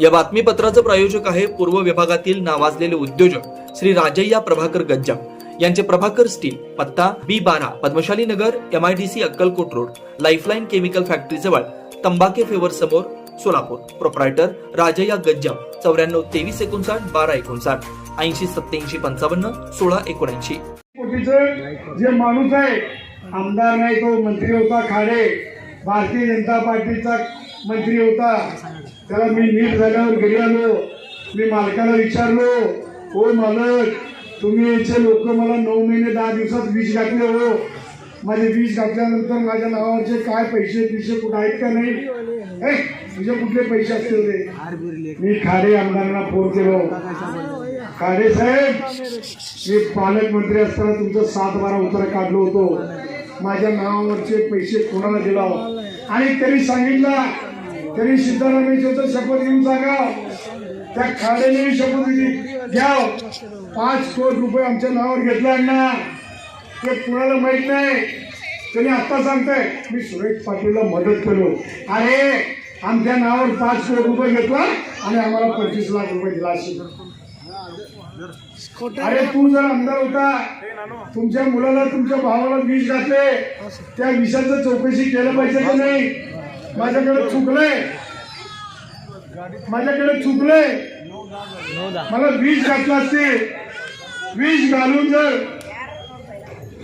या बातमीपत्राचं प्रायोजक आहे पूर्व विभागातील नावाजलेले उद्योजक श्री राजय्या प्रभाकर गज्जाम. यांचे प्रभाकर स्टील पत्ता बी बारा Padmashali Nagar M I D C Akkalkot road lifeline chemical factory जवळ तंबाके फेवर समोर सोलापूर. प्रोप्रायटर राजय्या गज्जा चौऱ्याण्णव तेवीस एकोणसाठ बारा एकोणसाठ ऐंशी सत्याऐंशी पंचावन्न सोळा एकोणऐंशी. जे माणूस आहे आमदार नाही तो मंत्री होता खाडे भारतीय जनता पार्टीचा मंत्री होता. त्याला मी नीट झाल्यावर घरी आलो. मी मालकाला विचारलो हो मालक तुम्ही याचे लोक मला नऊ महिने दहा दिवसात वीज घातले हो. माझे वीज घातल्यानंतर माझ्या नावावरचे काय पैसे पिसे कुठं आहेत का नाही? तुझे कुठले पैसे असतील ते मी खाडे आमदारांना फोन केलो. खाडे साहेब मी पालकमंत्री असताना तुमचं सात बारा उत्तर काढलो होतो. माझ्या नावावरचे पैसे कोणाला दिला आणि तरी सांगितलं त्यांनी सिद्धरामेश्वरचं शपथ घेऊन सांगा. त्या खाड्याने शपथ दिली. घ्या पाच कोटी रुपये आमच्या नावावर घेतला अण्णा. ते कुणाला माहीत नाही. त्यांनी आत्ता सांगताय मी सुरेश पाटीलला मदत केलो. अरे आमच्या नावावर पाच कोटी रुपये घेतला आणि आम्हाला पंचवीस लाख रुपये दिला असेल अरे तू जर आमदार होता तुमच्या मुलाला तुमच्या भावाला विष घातले. त्या विषाचं चौकशी केलं पाहिजे की नाही? माझ्याकडे चुकलंय. माझ्याकडे चुकलंय. मला विष घातलं असते. विष घालून जर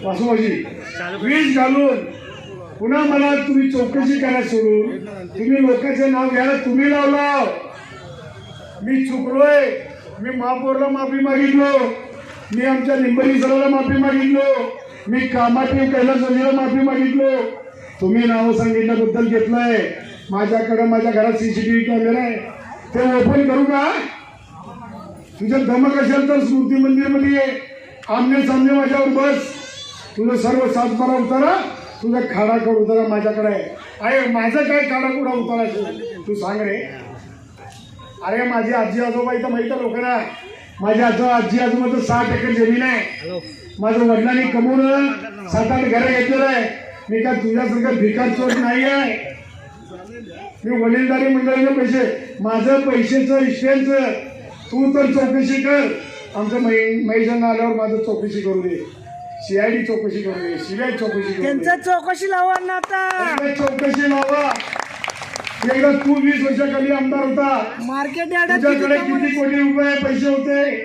वासुबाजी विष घालून पुन्हा मला तुम्ही चौकशी करा सोडून. तुम्ही लोकांचे नाव घ्यायला तुम्ही लावला मी चुकलोय. मी महापौरला माफी मागितलो. मी आमच्या लिंबरी सराला माफी मागितलो. मी कामाटी कैलास माफी मागितलो. तुम्ही नाव सांगितल्याबद्दल घेतलंय. माझ्याकडे माझ्या घरात सीसीटीव्ही कॅमेरा आहे. ते ओपन करू का? तुझं धमक असेल तर स्मृती मंदिरमध्ये ये? आमने सामने माझ्यावर बस. तुझं सर्व सातबारा उतारा. तुझा खाडा कड उतारा माझ्याकडे आहे. अरे माझं काय खाडा कुडा उतारा तू सांग रे. अरे माझी आजी आजोबा इथं माहिती आहे लोकांना? माझ्या आजो आजी आजोबाचं साठ एकर जमीन आहे. माझ्या वडिलांनी कमवून सात आठ घरं घेतलेलं आहे. मी काय तुझ्यासारखं भिकार चोर नाही आहे मी वडीलधारी मंडळीचे पैसे माझं पैसेचं इस्टेंचं तू तर चौकशी कर. आमचं मै मैदान आल्यावर माझं चौकशी करू दे. सीआयडी चौकशी करू दे सीबीआय चौकशी करू दे. त्यांचं चौकशी लावा ना आता. एकदा चौकशी लावा. एकदा तू वीस वर्षाखाली आमदार होता. मार्केट यार्डात तुझ्याकडे किती किती कोटी रुपये पैसे होते?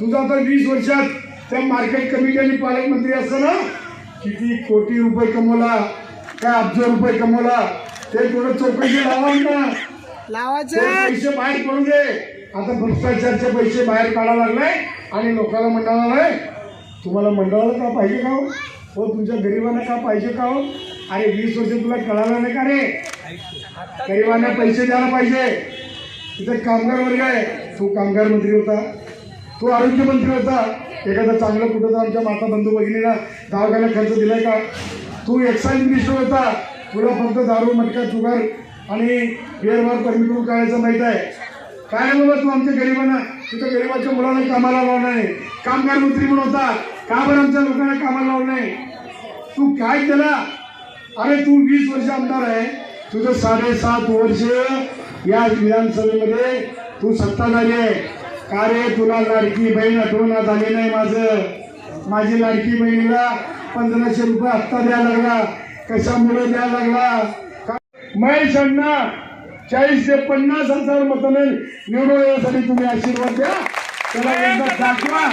तुझा तर वीस वर्षात त्या मार्केट कमिटीने पालकमंत्री असताना किती कोटी रुपये कमवला काय अब्ज रुपये कमवला ते थोडं चौकशी लावा ना लावायचं. पैसे बाहेर पडू दे. आता भ्रष्टाचारचे पैसे बाहेर काढायला लागलाय आणि लोकांना मंडळाला तुम्हाला मंडळाला का पाहिजे का हो? हो तुमच्या गरिबांना का पाहिजे का हो? अरे वीस वर्ष तुला कळालं नाही का रे? गरिबांना पैसे द्यायला पाहिजे. तिथे कामगार वर्ग आहे. तू कामगार मंत्री होता. तू आरोग्य मंत्री होता. एखादं चांगलं कुठं तर आमच्या माता बंधू भगिनीला दवाखान्याला खर्च दिलाय का? तू एक्साईज मिनिस्टर होता तुला फक्त दारू मटका जुगार आणि बिअर बार परमिट करून काढायचं माहीत आहे. काय नाही बाबा तू आमच्या गरिबांना? तुझ्या गरिबाच्या मुलांना कामाला लावणार नाही. कामगार मंत्री म्हणून होता. का बरं आमच्या लोकांना कामाला लावलं नाही? तू काय केला? अरे तू वीस वर्ष आमदार आहे. तुझं साडेसात वर्ष या विधानसभेमध्ये तू सत्ताधारी आहे. का रे तुला लाडकी बहीण? आठवण झाली नाही माझं. माझी लाडकी बहिणीला पंधराशे रुपये हप्ता द्यायला लागला. कशामुळे द्यायला लागला? महेश अण्णा चाळीस ते पन्नास हजार मताने निवडून येण्यासाठी तुम्ही आशीर्वाद द्या. त्याला एकदा दाखवा.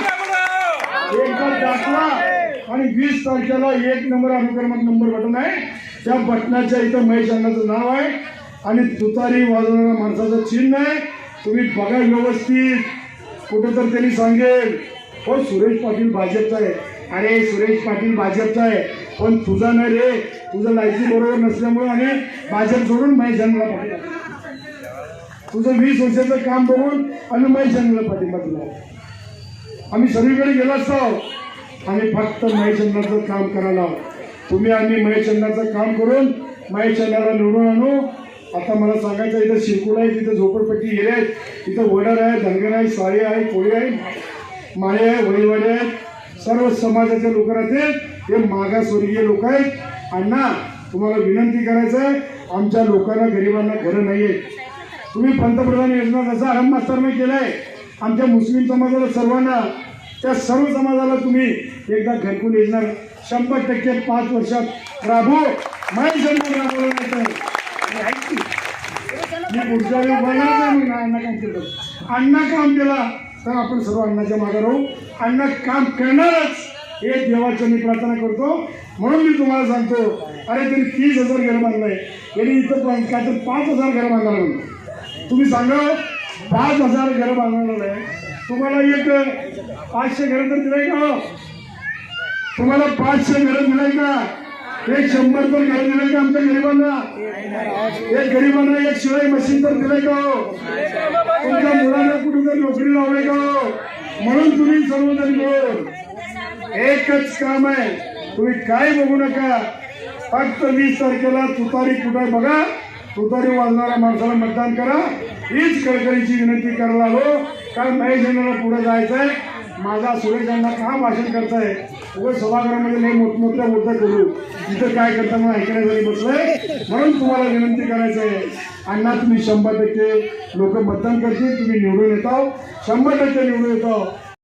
एकदा दाखवा. आणि वीस तारखेला एक नंबर अनुक्रमांक नंबर बटन आहे. त्या बटनाच्या इथं महेश अण्णाचं नाव आहे. आणि तुतारी वाजवणाऱ्या माणसाचं चिन्ह आहे. तुम्ही बघा व्यवस्थित. कुठं तर त्यांनी सांगेल हो सुरेश पाटील भाजपचा आहे. अरे सुरेश पाटील भाजपचा आहे. पण तुझा नाही रे तुझं लायकी बरोबर नसल्यामुळे आणि भाजप सोडून महेश जन्मला पाठिंबा तुझं वीस वर्षाचं काम बघून आणि महेश अण्णाला पाठिंबा दिला आम्ही सगळीकडे गेलो असतो. आम्ही फक्त महेशचंद्राचं काम करायला तुम्ही आम्ही महेशचंद्राचं काम करून महेशचंद्राला निवडून आणू आता मला सांगायचं इथं शिरकुला आहे तिथं झोपडपट्टी गेले आहेत इथं वडर आहे धनगर आहे साळी आहे कोळी आहे माळे आहे वळीवाडे आहेत सर्व समाजाचे लोक राहते हे मागासवर्गीय लोक आहेत. अण्णा तुम्हाला विनंती करायचं आहे आमच्या लोकांना गरिबांना घरं नाही आहेत तुम्ही पंतप्रधान योजना जसा आरंभ मास्तरने आहे आमच्या मुस्लिम समाजाला सर्वांना त्या सर्व समाजाला तुम्ही एकदा घरकुल योजना शंभर टक्के पाच वर्षात राबवू माहीत राबवलं नाही तर मी पुढच्या वेळी बोलणार नाही अण्णा काम केलं अण्णा काम केला. तर आपण सर्व अण्णाच्या मागे राहू. अण्णा काम करणारच हे देवाच्या मी प्रार्थना करतो. म्हणून मी तुम्हाला सांगतो अरे त्यांनी तीस हजार घर बांधलंय. इथं पण काय तर पाच हजार घर बांधायला म्हणून. तुम्ही सांगा पाच हजार घर बांधणार आहे. तुम्हाला एक पाचशे घर तर दिलंय का हो? तुम्हाला पाचशे घर दिलंय का? एक शंभर पण काय दिलं का आमच्या गरिबांना. एक गरिबांना एक शिवाय मशीन तर दिलंय का हो? तुमच्या मुलांना कुठे तर नोकरी लावले का हो? म्हणून तुम्ही सर्वजण मिळून एकच काम आहे. तुम्ही काय बघू नका. फक्त वीस तारखेला तुतारी कुठे बघा. तुतारी वाजणाऱ्या माणसाला मतदान करा. हीच कळकळीची विनंती करायला आलो. कारण महेश यांना पुढे जायचंय. माझा सुरेश यांना का भाषण करताय? उगाच सभागृहामध्ये नाही मोठमोठ्या मुद्दा करू. इथं काय करता म्हणून ऐकण्यासाठी बसलोय. म्हणून तुम्हाला विनंती करायचं आहे. अण्णा तुम्ही शंभर टक्के लोक मतदान करतील. तुम्ही निवडून येतो शंभर टक्के निवडून येतो